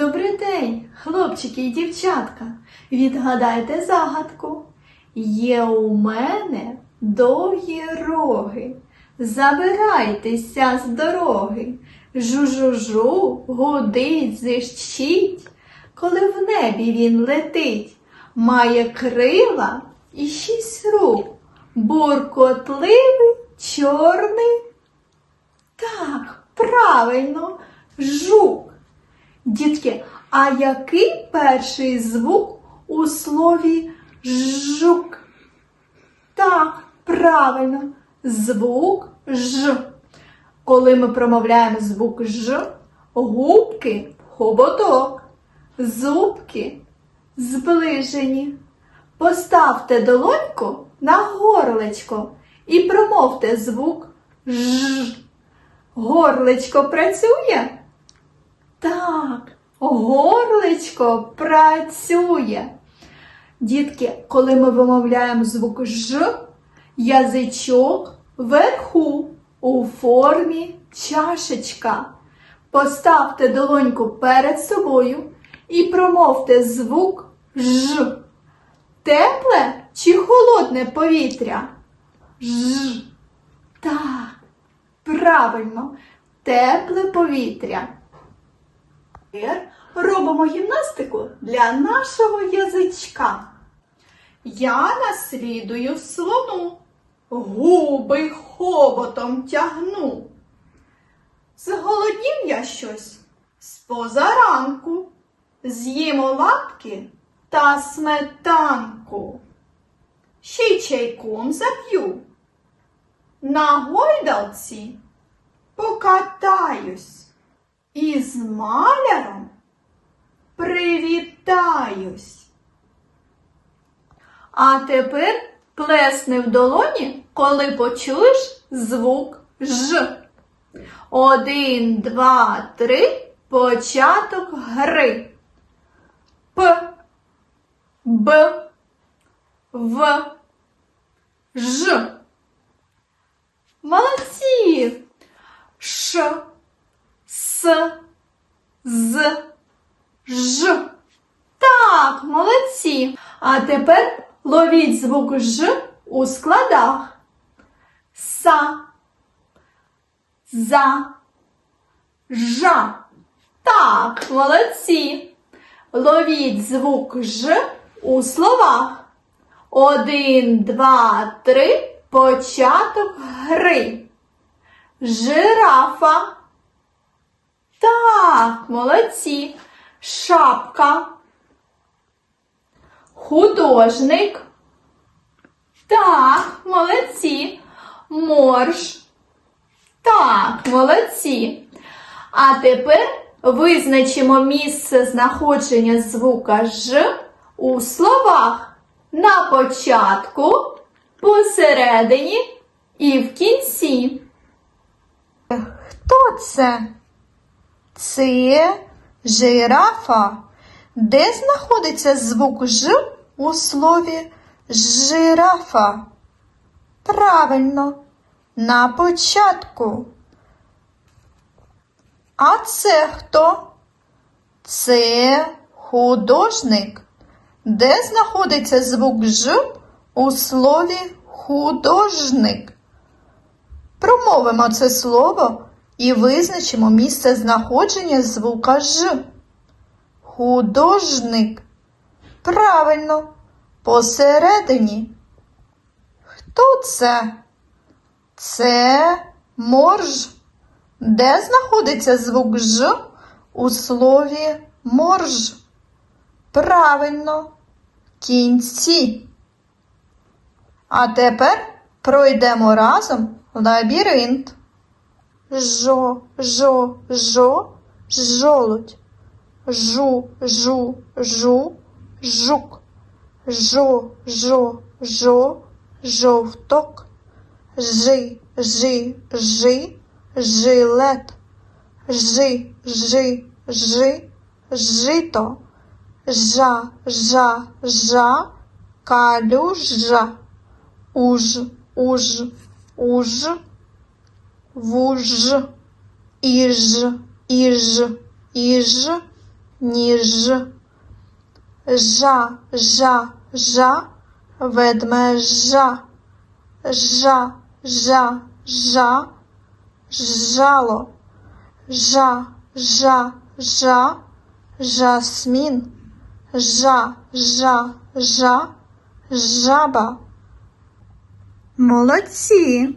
Добрий день, хлопчики і дівчатка. Відгадайте загадку. Є у мене довгі роги. Забирайтеся з дороги. Жу-жу-жу, гудить, зищить, коли в небі він летить. Має крила і шість рук. Буркотливий, чорний. Так, правильно, жук. Дітки, а який перший звук у слові жук? Так, правильно, звук ж. Коли ми промовляємо звук ж, губки хоботок, зубки зближені. Поставте долоньку на горлечко і промовте звук ж. Горлечко працює? Так, горлечко працює. Дітки, коли ми вимовляємо звук Ж, язичок вверху у формі чашечка. Поставте долоньку перед собою і промовте звук Ж. Тепле чи холодне повітря? Ж. Так, правильно, тепле повітря. Тепер робимо гімнастику для нашого язичка. Я наслідую слону, губи хоботом тягну. Зголоднів я щось з позаранку, з'їмо лапки та сметанку. Ще й чайком зап'ю. На гойдалці покатаюсь. І з маляром привітаюсь. А тепер плесни в долоні, коли почуєш звук Ж. Один, два, три. Початок гри. П, Б, В, Ж. Молодці. Ш, С, З, Ж. Так, молодці. А тепер ловіть звук Ж у складах. Са, за, жа. Так, молодці. Ловіть звук Ж у словах. Один, два, три. Початок гри. Жирафа. Так, молодці. Шапка. Художник. Так, молодці. Морж. Так, молодці. А тепер визначимо місце знаходження звука Ж у словах на початку, посередині і в кінці. Хто це? Це жирафа. Де знаходиться звук Ж у слові жирафа? Правильно, на початку. А це хто? Це художник. Де знаходиться звук Ж у слові художник? Промовимо це слово і визначимо місце знаходження звука Ж. Художник. Правильно, посередині. Хто це? Це морж. Де знаходиться звук Ж у слові морж? Правильно, кінці. А тепер пройдемо разом лабіринт. Жо, жо, жо, жолудь. Жу, жу, жу, жук. Жо, жо, жо, жовток. Жи, жи, жи, жилет. Жи, жи, жи, жито. Жа, жа, жа, калюжа. Уж, уж, уж, вуж, іж, іж, іж, ніж. Жа, жа, жа, ведмежа. Жа, жа, жа, жало. Жа, жа, жа, жасмін. Жа, жа, жа, жаба. Молодці!